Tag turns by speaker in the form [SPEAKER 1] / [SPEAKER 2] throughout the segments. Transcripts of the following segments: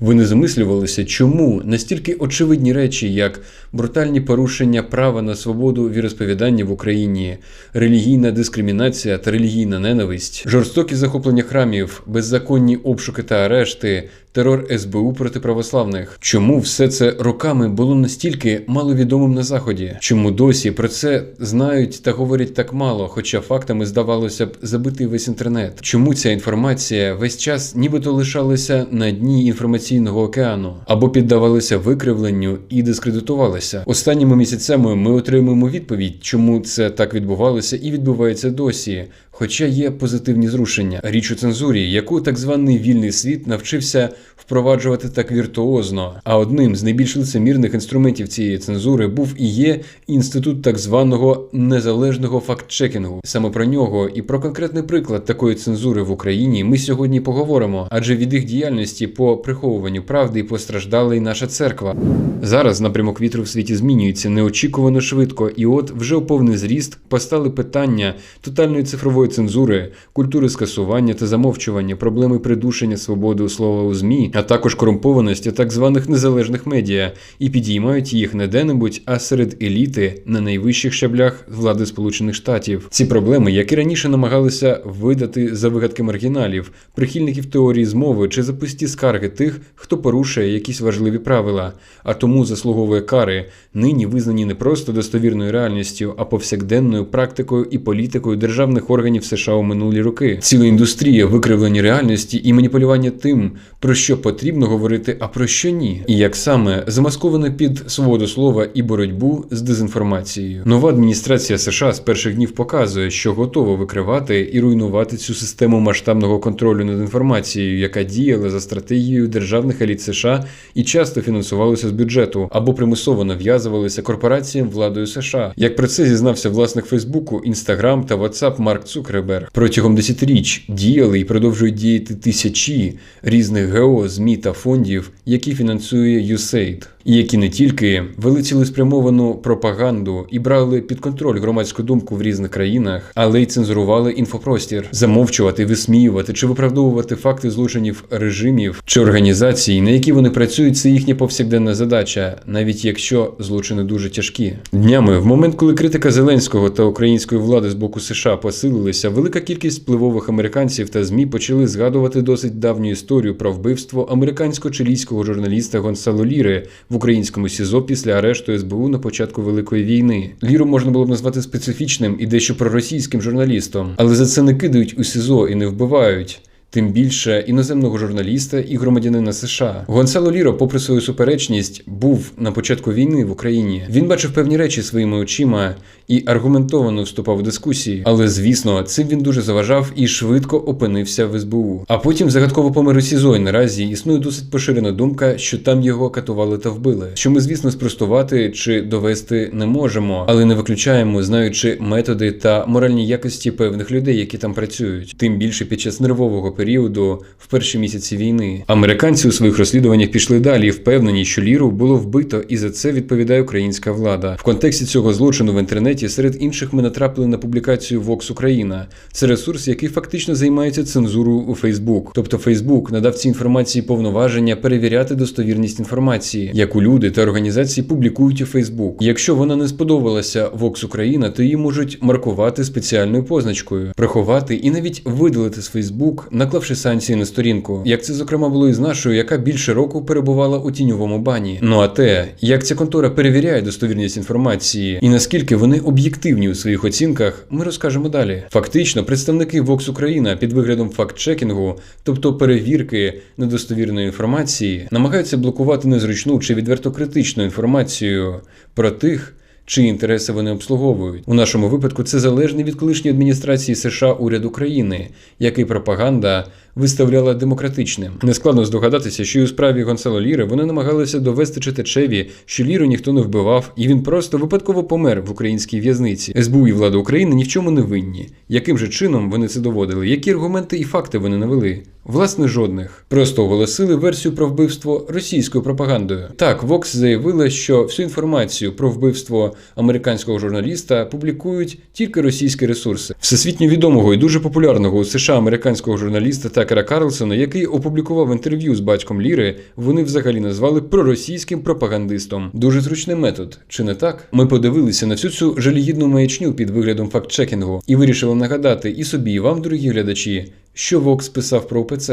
[SPEAKER 1] Ви не замислювалися, чому настільки очевидні речі, як брутальні порушення права на свободу віросповідання в Україні, релігійна дискримінація та релігійна ненависть, жорстокі захоплення храмів, беззаконні обшуки та арешти, терор СБУ проти православних. Чому все це роками було настільки маловідомим на заході? Чому досі про це знають та говорять так мало, хоча фактами здавалося б забитий весь інтернет? Чому ця інформація весь час нібито лишалася на дні інформаційного океану або піддавалася викривленню і дискредитувалася? Останніми місяцями ми отримуємо відповідь, чому це так відбувалося і відбувається досі. Хоча є позитивні зрушення. Річ у цензурі, яку так званий вільний світ навчився впроваджувати так віртуозно. А одним з найбільш лицемірних інструментів цієї цензури був і є інститут так званого незалежного фактчекінгу. Саме про нього і про конкретний приклад такої цензури в Україні ми сьогодні поговоримо, адже від їх діяльності по приховуванню правди постраждала й наша церква. Зараз напрямок вітру в світі змінюється неочікувано швидко, і от вже у повний зріст постали питання тотальної цифрової цензури, культури скасування та замовчування, проблеми придушення свободи слова у ЗМІ, а також корумпованості так званих незалежних медіа, і підіймають їх не де-небудь, а серед еліти на найвищих щаблях влади Сполучених Штатів. Ці проблеми, як і раніше намагалися видати за вигадки маргіналів, прихильників теорії змови чи запусті скарги тих, хто порушує якісь важливі правила, а тому заслуговує кари, нині визнані не просто достовірною реальністю, а повсякденною практикою і політикою державних органів США у минулі роки. Ціла індустрія викривлення реальності і маніпулювання тим, про що потрібно говорити, а про що ні, і як саме замасковано під свободу слова і боротьбу з дезінформацією. Нова адміністрація США з перших днів показує, що готова викривати і руйнувати цю систему масштабного контролю над інформацією, яка діяла за стратегією державних еліт США і часто фінансувалася з бюджету або примусово нав'язувалися корпораціям владою США. Як про це зізнався власник Фейсбуку, Інстаграм та WhatsApp Марк Цукерберг. Протягом десятиріч діяли і продовжують діяти тисячі різних ГО, ЗМІ та фондів, які фінансує USAID. Які не тільки вели цілеспрямовану пропаганду і брали під контроль громадську думку в різних країнах, але й цензурували інфопростір, замовчувати, висміювати чи виправдовувати факти злочинів режимів чи організацій, на які вони працюють, це їхня повсякденна задача, навіть якщо злочини дуже тяжкі. Днями, в момент, коли критика Зеленського та української влади з боку США посилилися, велика кількість впливових американців та змі почали згадувати досить давню історію про вбивство американсько-чилійського журналіста Гонсало Ліри в українському СІЗО після арешту СБУ на початку Великої війни. Ліру можна було б назвати специфічним і дещо проросійським журналістом, але за це не кидають у СІЗО і не вбивають. Тим більше іноземного журналіста і громадянина США Гонсало Ліро, попри свою суперечність, був на початку війни в Україні. Він бачив певні речі своїми очима і аргументовано вступав в дискусії. Але звісно, цим він дуже заважав і швидко опинився в СБУ. А потім загадково помер у СІЗО, і наразі існує досить поширена думка, що там його катували та вбили. Що ми, звісно, спростувати чи довести не можемо, але не виключаємо, знаючи методи та моральні якості певних людей, які там працюють. Тим більше під час нервового періоду в перші місяці війни. Американці у своїх розслідуваннях пішли далі і впевнені, що ліру було вбито, і за це відповідає українська влада. В контексті цього злочину в інтернеті серед інших ми натрапили на публікацію Vox Україна. Це ресурс, який фактично займається цензурою у Фейсбук. Тобто Фейсбук надав цій інформації повноваження перевіряти достовірність інформації, яку люди та організації публікують у Фейсбук. Якщо вона не сподобалася Vox Україна, то її можуть маркувати спеціальною позначкою, приховати і навіть видалити з Фейсбук на наклавши санкції на сторінку, як це зокрема було і з нашою, яка більше року перебувала у тіньовому бані. Ну а те, як ця контора перевіряє достовірність інформації і наскільки вони об'єктивні у своїх оцінках, ми розкажемо далі. Фактично, представники Vox Україна під виглядом факт-чекінгу, тобто перевірки недостовірної інформації, намагаються блокувати незручну чи відверто критичну інформацію про тих. Чиї інтереси вони обслуговують? У нашому випадку це залежний від колишньої адміністрації США уряд України, який пропаганда виставляла демократичним. Нескладно здогадатися, що і у справі Гонсало Ліри вони намагалися довести читачеві, що Ліру ніхто не вбивав, і він просто випадково помер в українській в'язниці. СБУ і влада України ні в чому не винні. Яким же чином вони це доводили? Які аргументи і факти вони навели? Власне, жодних. Просто оголосили версію про вбивство російською пропагандою. Так, Vox заявила, що всю інформацію про вбивство американського журналіста публікують тільки російські ресурси. Всесвітньо відомого і дуже популярного у США американського журналіста та Такера Карлсона, який опублікував інтерв'ю з батьком Ліри, вони взагалі назвали проросійським пропагандистом. Дуже зручний метод, чи не так? Ми подивилися на всю цю жалігідну маячню під виглядом фактчекінгу і вирішили нагадати і собі, і вам, дорогі глядачі, що Вокс писав про ОПЦ.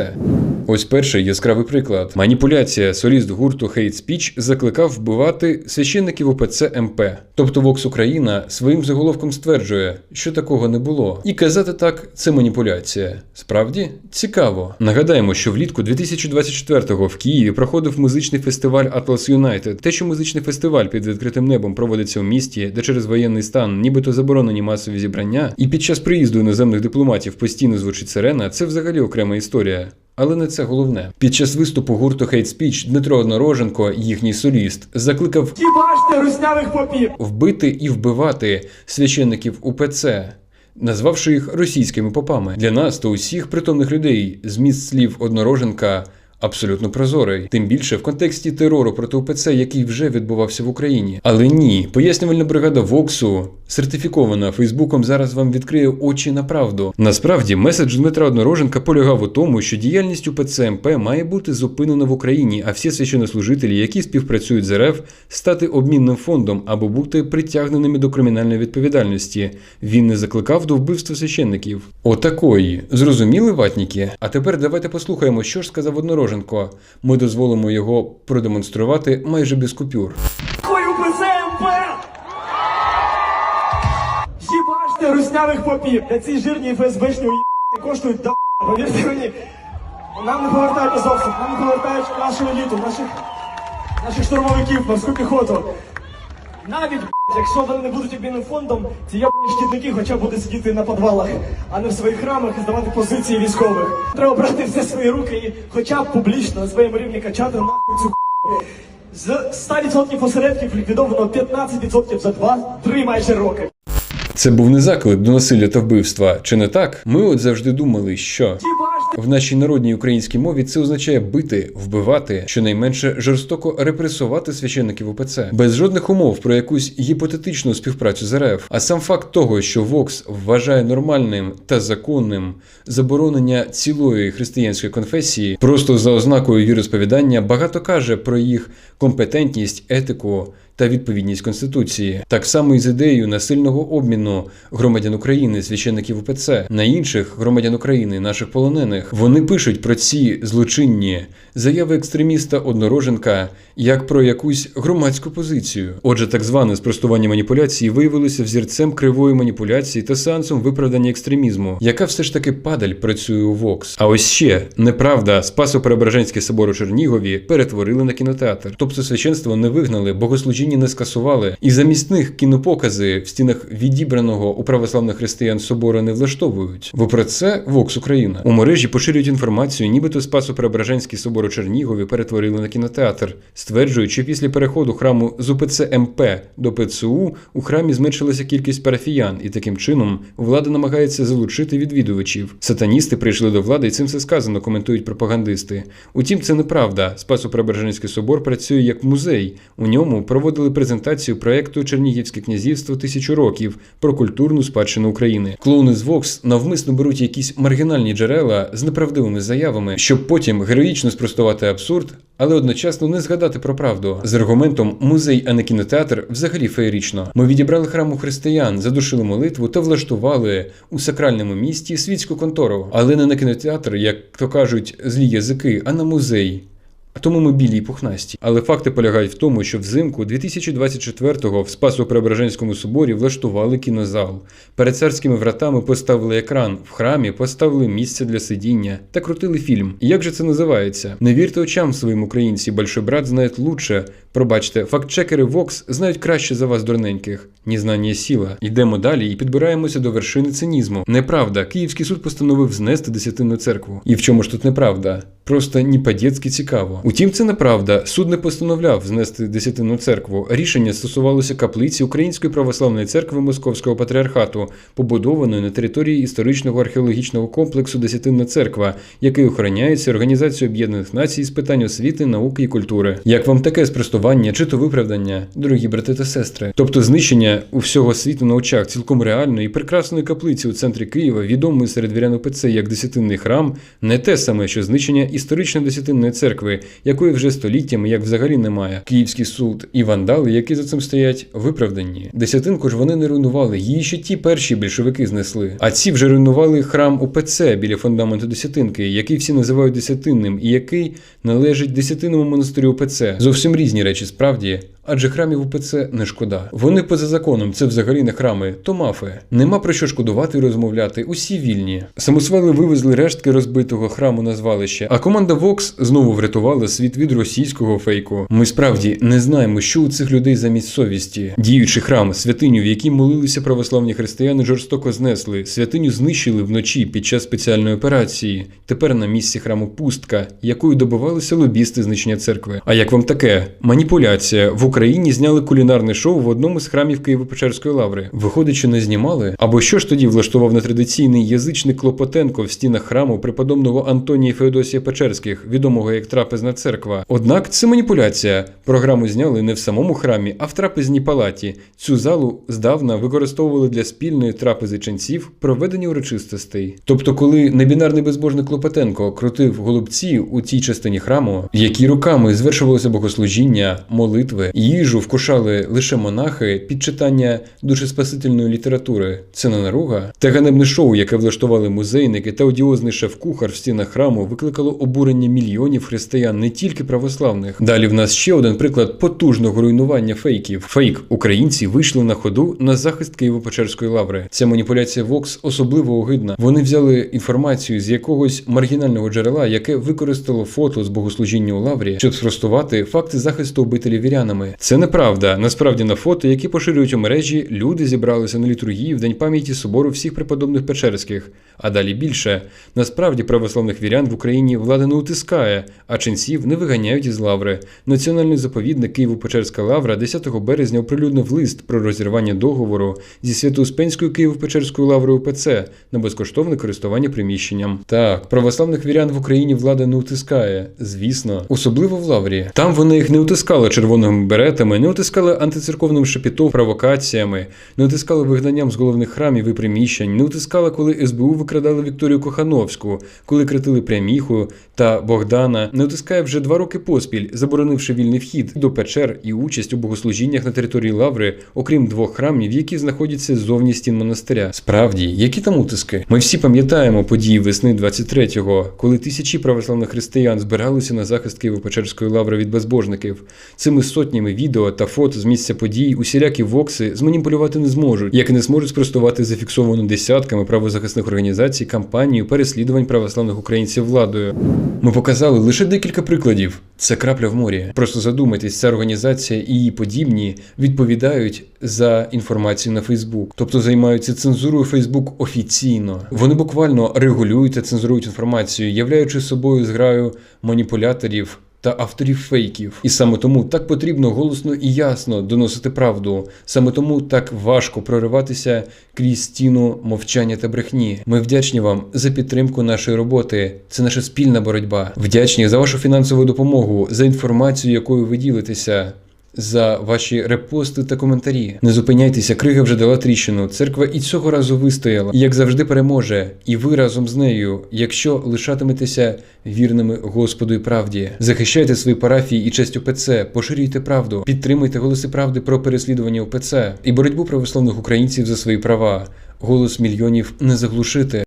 [SPEAKER 1] Ось перший яскравий приклад. Маніпуляція. Соліст гурту Hate Speech закликав вбивати священників ОПЦ МП. Тобто Вокс Україна своїм заголовком стверджує, що такого не було. І казати так це маніпуляція. Справді цікаво. Нагадаємо, що влітку 2024-го в Києві проходив музичний фестиваль Atlas United. Те, що музичний фестиваль під відкритим небом проводиться в місті, де через воєнний стан нібито заборонені масові зібрання, і під час приїзду іноземних дипломатів постійно звучить сирена, це взагалі окрема історія. Але не це головне. Під час виступу гурту Hate Speech Дмитро Однороженко, їхній соліст, закликав
[SPEAKER 2] Ті руснявих попів.
[SPEAKER 1] вбити і вбивати священників УПЦ, назвавши їх російськими попами. Для нас та усіх притомних людей зміст слів Однороженка. Абсолютно прозорий, тим більше в контексті терору проти УПЦ, який вже відбувався в Україні. Але ні, пояснювальна бригада Воксу, сертифікована Фейсбуком, зараз вам відкриє очі на правду. Насправді, меседж Дмитра Однороженка полягав у тому, що діяльність УПЦ МП має бути зупинена в Україні, а всі священнослужителі, які співпрацюють з РФ, стати обмінним фондом або бути притягненими до кримінальної відповідальності. Він не закликав до вбивства священників. Отакої. Зрозуміли ватніки? А тепер давайте послухаємо, що ж сказав Однороженко. Ми дозволимо його продемонструвати майже без купюр.
[SPEAKER 2] Бачите руснявих попів. Та ці жирні ФСБшні коштують до повірте мені. Нам не повертають зовсім, нам не повертають нашу еліту, наших, наших штурмовиків, морську піхоту. Навіть, якщо вони не будуть обмінним фондом, ці ябані шкідники хоча б будуть сидіти на підвалах, а не в своїх храмах і здавати позиції військових. Треба брати все свої руки і хоча б публічно на своєму рівні качати нахуй цю з 100% осередків ліквідовано 15% за 2-3 майже роки.
[SPEAKER 1] Це був не заклик до насилля та вбивства, чи не так? Ми от завжди думали, що в нашій народній українській мові це означає бити, вбивати, щонайменше жорстоко репресувати священників УПЦ без жодних умов про якусь гіпотетичну співпрацю з РФ. А сам факт того, що Вокс вважає нормальним та законним заборонення цілої християнської конфесії, просто за ознакою віросповідання, багато каже про їх компетентність, етику. Та відповідність конституції, так само і з ідеєю насильного обміну громадян України, священників УПЦ на інших громадян України, наших полонених. Вони пишуть про ці злочинні заяви екстреміста однороженка як про якусь громадську позицію. Отже, так зване спростування маніпуляції виявилося взірцем кривої маніпуляції та сеансом виправдання екстремізму, яка все ж таки падаль працює у Вокс. А ось ще неправда, Спасо-Преображенський собор у Чернігові перетворили на кінотеатр. Тобто священство не вигнали, богослужіння не скасували, і замість них кінопокази в стінах відібраного у православних християн собору не влаштовують. Бо це Вокс Україна у мережі поширюють інформацію, нібито Спасо-Преображенський собор у Чернігові перетворили на кінотеатр, стверджують, що після переходу храму з УПЦ МП до ПЦУ у храмі зменшилася кількість парафіян, і таким чином влада намагається залучити відвідувачів. Сатаністи прийшли до влади, і цим все сказано, коментують пропагандисти. Утім, це неправда. Спасо-Преображенський собор працює як музей. У ньому проводили презентацію проекту Чернігівське князівство тисячу років про культурну спадщину України. Клоуни з Вокс навмисно беруть якісь маргінальні джерела з неправдивими заявами, щоб потім героїчно спростувати абсурд, але одночасно не згадати про правду з аргументом музей, а не кінотеатр взагалі феєрично. Ми відібрали храму християн, задушили молитву та влаштували у сакральному місті світську контору, але не на кінотеатр, як то кажуть злі язики, а на музей. Тому ми білі й пухнасті. Але факти полягають в тому, що взимку 2024-го в Спасо-Преображенському соборі влаштували кінозал. Перед царськими вратами поставили екран, в храмі поставили місце для сидіння та крутили фільм. Як же це називається? Не вірте очам своїм українці, большой брат знає лучше. Пробачте, фактчекери Vox знають краще за вас, дурненьких. Незнання сіла. Йдемо далі і підбираємося до вершини цинізму. Неправда, Київський суд постановив знести десятинну церкву. І в чому ж тут неправда? Просто ні по-дєцьки цікаво. Утім, це неправда. Суд не постановляв знести десятинну церкву. Рішення стосувалося каплиці Української православної церкви Московського патріархату, побудованої на території історичного археологічного комплексу Десятинна церква, який охороняється Організацією Об'єднаних Націй з питань освіти, науки і культури. Як вам таке спростування? Спростування чи то виправдання, дорогі брати та сестри. Тобто знищення у всього світу на очах цілком реальної прекрасної каплиці у центрі Києва, відомої серед вірян УПЦ як десятинний храм, не те саме, що знищення історичної десятинної церкви, якої вже століттями як взагалі немає. Київський суд і вандали, які за цим стоять, виправдані. Десятинку ж вони не руйнували, її ще ті перші більшовики знесли. А ці вже руйнували храм УПЦ біля фундаменту десятинки, який всі називають десятинним, і який належить десятинному монастирю УПЦ. Зовсім різні речі, справді. Адже храмів УПЦ не шкода. Вони поза законом, це взагалі не храми, то мафи. Нема про що шкодувати і розмовляти. Усі вільні. Самосвали вивезли рештки розбитого храму на звалище, а команда Vox знову врятувала світ від російського фейку. Ми справді не знаємо, що у цих людей замість совісті. Діючий храм, святиню, в якій молилися православні християни, жорстоко знесли. Святиню знищили вночі під час спеціальної операції. Тепер на місці храму пустка, якою добивалися лобісти знищення церкви. А як вам таке? Маніпуляція в Україні зняли кулінарне шоу в одному з храмів Києво-Печерської лаври. Виходить, що не знімали? Або що ж тоді влаштував нетрадиційний язичник Клопотенко в стінах храму преподобного Антонія Феодосія Печерських, відомого як трапезна церква. Однак це маніпуляція. Програму зняли не в самому храмі, а в трапезній палаті. Цю залу здавна використовували для спільної трапези ченців, проведення урочистостей. Тобто, коли небінарний безбожник Клопотенко крутив голубці у цій частині храму, які руками звершувалося богослужіння, молитви, їжу вкушали лише монахи під читання душеспасительної літератури. Це наруга. Те ганебне шоу, яке влаштували музейники та одіозний шеф-кухар в стінах храму, викликало обурення мільйонів християн, не тільки православних. Далі в нас ще один приклад потужного руйнування фейків. Фейк українці вийшли на ходу на захист Києво-Печерської лаври. Ця маніпуляція Vox особливо огидна. Вони взяли інформацію з якогось маргінального джерела, яке використало фото з богослужіння у лаврі, щоб спростувати факти захисту обителі вірянами. Це неправда. Насправді на фото, які поширюють у мережі, люди зібралися на літургії в день пам'яті собору всіх преподобних Печерських. А далі більше. Насправді православних вірян в Україні влада не утискає, а ченців не виганяють із лаври. Національний заповідник Києво-Печерська лавра 10 березня оприлюднив лист про розірвання договору зі Свято-Успенською Києво-Печерською лаврою ПЦ на безкоштовне користування приміщенням. Так, православних вірян в Україні влада не утискає, звісно, особливо в лаврі. Там вони їх не утискали червоними беретами, не утискали антицерковним шепітов провокаціями, не утискали вигнанням з головних храмів і приміщень, не утискали, коли СБУ викрадали Вікторію Кохановську, коли критили Пряміху та Богдана, не утискає вже два роки поспіль, заборонивши вільний вхід до печер і участь у богослужіннях на території лаври, окрім двох храмів, які знаходяться ззовні стін монастиря. Справді, які там утиски? Ми всі пам'ятаємо події весни 23-го, коли тисячі православних християн збиралися на захист Києво-Печерської лаври від безбожників. Цими сотнями відео та фото з місця подій усілякі вокси зманіпулювати не зможуть, як і не зможуть спростувати зафіксовану десятками правозахисних організацій кампанію переслідувань православних українців владою. Ми показали лише декілька прикладів. Це крапля в морі. Просто задумайтесь, ця організація і її подібні відповідають за інформацію на Фейсбук, тобто займаються цензурою Фейсбук офіційно. Вони буквально регулюють та цензурують інформацію, являючи собою зграю маніпуляторів. Та авторів фейків, і саме тому так потрібно голосно і ясно доносити правду. Саме тому так важко прориватися крізь стіну мовчання та брехні. Ми вдячні вам за підтримку нашої роботи. Це наша спільна боротьба. Вдячні за вашу фінансову допомогу, за інформацію, якою ви ділитеся. За ваші репости та коментарі. Не зупиняйтеся, крига вже дала тріщину. Церква і цього разу вистояла, і як завжди переможе, і ви разом з нею, якщо лишатиметеся вірними Господу і правді. Захищайте свої парафії і честь УПЦ, поширюйте правду, підтримуйте голоси правди про переслідування УПЦ і боротьбу православних українців за свої права. Голос мільйонів не заглушити.